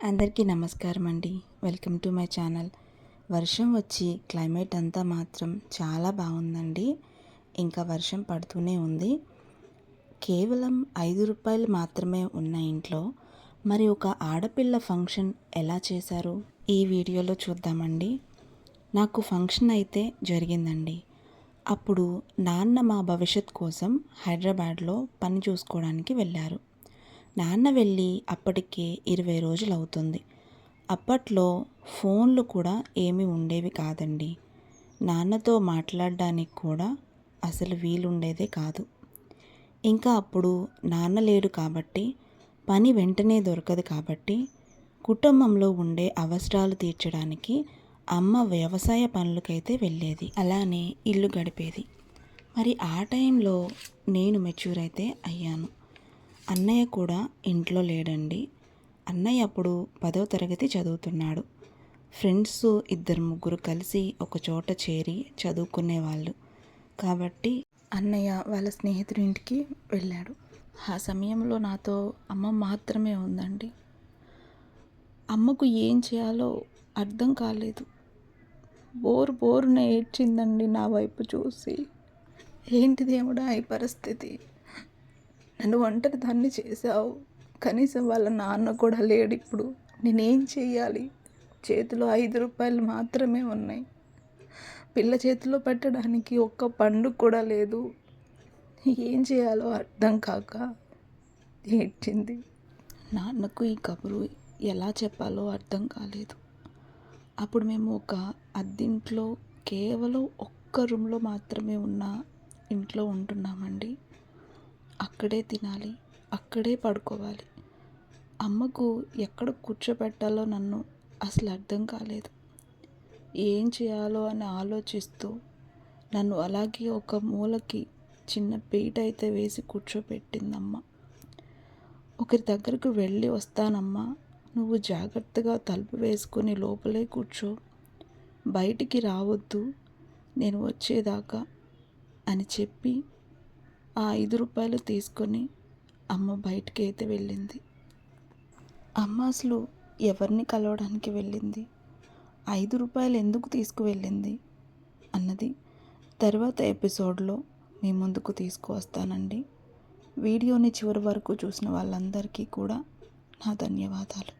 అందరికీ నమస్కారం అండి. Welcome to my channel. వర్షం వచ్చి క్లైమేట్ అంతా మాత్రం చాలా బాగుందండి. ఇంకా వర్షం పడుతూనే ఉంది. కేవలం ఐదు రూపాయలు మాత్రమే ఉన్న ఇంట్లో మరి ఒక ఆడపిల్ల ఫంక్షన్ ఎలా చేశారు? ఈ వీడియోలో చూద్దామండి. నాకు ఫంక్షన్ అయితే జరిగిందండి. అప్పుడు నాన్న మా భవిష్యత్ కోసం హైదరాబాద్లో పని చూసుకోవడానికి వెళ్ళారు. నాన్న వెళ్ళి అప్పటికే ఇరవై రోజులు అవుతుంది అప్పట్లో ఫోన్లు కూడా ఏమీ ఉండేవి కాదండి. నాన్నతో మాట్లాడడానికి కూడా అసలు వీలుండేదే కాదు. ఇంకా అప్పుడు నాన్న లేడు కాబట్టి పని వెంటనే దొరకదు కాబట్టి కుటుంబంలో ఉండే అవసరాలు తీర్చడానికి అమ్మ వ్యవసాయ పనులకైతే వెళ్ళేది. అలానే ఇల్లు గడిపేది. మరి ఆ టైంలో నేను మెచ్యూర్ అయితే అయ్యాను. అన్నయ్య కూడా ఇంట్లో లేడండి. అన్నయ్య అప్పుడు పదో తరగతి చదువుతున్నాడు. ఫ్రెండ్స్ ఇద్దరు ముగ్గురు కలిసి ఒక చోట చేరి చదువుకునేవాళ్ళు కాబట్టి అన్నయ్య వాళ్ళ స్నేహితుడి ఇంటికి వెళ్ళాడు. ఆ సమయంలో నాతో అమ్మ మాత్రమే ఉందండి. అమ్మకు ఏం చేయాలో అర్థం కాలేదు. బోర్ బోరున ఏడ్చిందండి నా వైపు చూసి. ఏంటి దేవుడా ఈ పరిస్థితి? నన్ను ఒంటరి దాన్ని చేశావు. కనీసం వాళ్ళ నాన్న కూడా లేడు ఇప్పుడు. నేనేం చేయాలి చేతిలో ఐదు రూపాయలు మాత్రమే ఉన్నాయి. పిల్ల చేతిలో పెట్టడానికి ఒక్క పండు కూడా లేదు. ఏం చేయాలో అర్థం కాక ఏడ్చింది. నాన్నకు ఈ కబురు ఎలా చెప్పాలో అర్థం కాలేదు. అప్పుడు మేము ఒక అద్దింట్లో కేవలం ఒక్క రూమ్లో మాత్రమే ఉన్న ఇంట్లో ఉంటున్నామండి. అక్కడే తినాలి అక్కడే పడుకోవాలి. అమ్మకు ఎక్కడ కూర్చోబెట్టాలో నన్ను అసలు అర్థం కాలేదు. ఏం చేయాలో అని ఆలోచిస్తూ నన్ను అలాగే ఒక మూలకి చిన్న పీట అయితే వేసి కూర్చోబెట్టిందమ్మ ఒకరి దగ్గరకు వెళ్ళి వస్తానమ్మా నువ్వు జాగ్రత్తగా తలుపు వేసుకొని లోపలే కూర్చో. బయటికి రావద్దు నేను వచ్చేదాకా అని చెప్పి ఆ ఐదు రూపాయలు తీసుకొని అమ్మ బయటికి అయితే వెళ్ళింది. అమ్మ అసలు ఎవరిని కలవడానికి వెళ్ళింది? ఐదు రూపాయలు ఎందుకు తీసుకువెళ్ళింది? అన్నది తర్వాత ఎపిసోడ్లో మీ ముందుకు తీసుకువస్తానండి. వీడియోని చివరి వరకు చూసిన వాళ్ళందరికీ కూడా నా ధన్యవాదాలు.